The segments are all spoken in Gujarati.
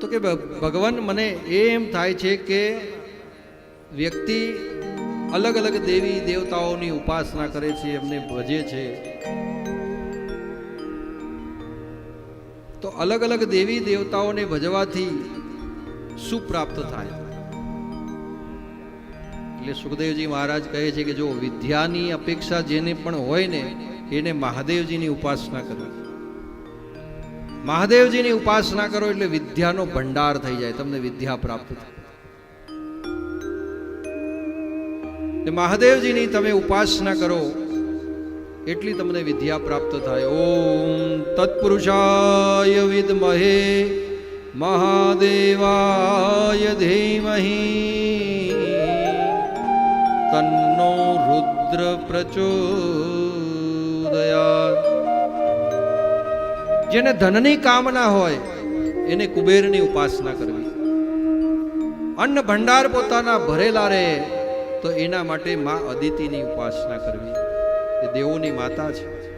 તો કે ભગવાન મને એમ થાય છે કે વ્યક્તિ અલગ અલગ દેવી દેવતાઓની ઉપાસના કરે છે, એમને ભજે છે. તો અલગ અલગ દેવી દેવતાઓને ભજવાથી શું પ્રાપ્ત થાય? એટલે સુખદેવજી મહારાજ કહે છે કે જો વિદ્યાની અપેક્ષા જેને પણ હોય ને, એને મહાદેવજીની ઉપાસના કરવી. મહાદેવજીની ઉપાસના કરો એટલે વિદ્યાનો ભંડાર થઈ જાય, તમને વિદ્યા પ્રાપ્ત થાય. મહાદેવજીની તમે ઉપાસના કરો, એટલી તમને વિદ્યા પ્રાપ્ત થાય. ઓમ તત્પુરુષાય વિદ્મહે મહાદેવાય ધીમહિ. તન્નો રુદ્ર પ્રચોદયાત. જેને ધનની કામના હોય, એને કુબેરની ઉપાસના કરવી. અન્ન ભંડાર પોતાના ભરેલા રહે, તો એના માટે મા અદિતિની ઉપાસના કરવી. એ દેવોની માતા છે.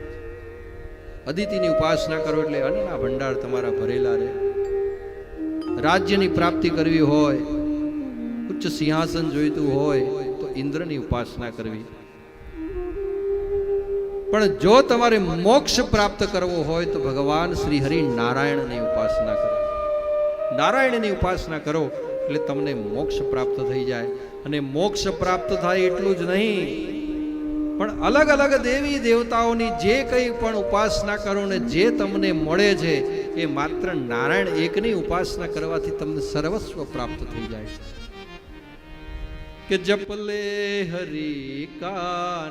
અદિતિની ઉપાસના કરો એટલે અન્નના ભંડાર તમારા ભરેલા રહે. રાજ્યની પ્રાપ્તિ કરવી હોય, ઉચ્ચ સિંહાસન જોઈતું હોય, તો ઇન્દ્રની ઉપાસના કરવી. પણ જો તમારે મોક્ષ પ્રાપ્ત કરવો હોય તો ભગવાન શ્રી હરિ નારાયણની ઉપાસના કરો. નારાયણની ઉપાસના કરો એટલે તમને મોક્ષ પ્રાપ્ત થઈ જાય. અને મોક્ષ પ્રાપ્ત થાય એટલું જ નહીં. પણ અલગ અલગ દેવી દેવતાઓની જે કંઈ પણ ઉપાસના કરો ને જે તમને મળે છે, એ માત્ર નારાયણ એકની ઉપાસના કરવાથી તમને સર્વસ્વ પ્રાપ્ત થઈ જાય. કે જપલે હરિ કા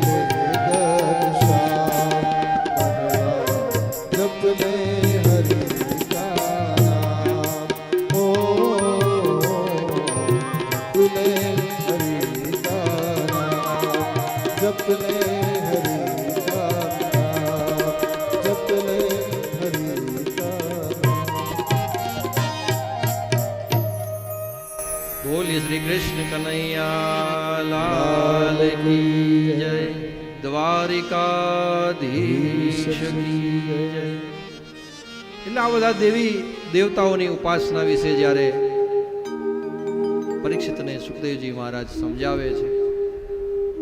બોલી શ્રી કૃષ્ણ કનૈયા, લાલ જય, દ્વારિકાધીશ કી જય. એટલે આ બધા દેવી દેવતાઓની ઉપાસના વિશે જ્યારે પરીક્ષિતને સુખદેવજી મહારાજ સમજાવે છે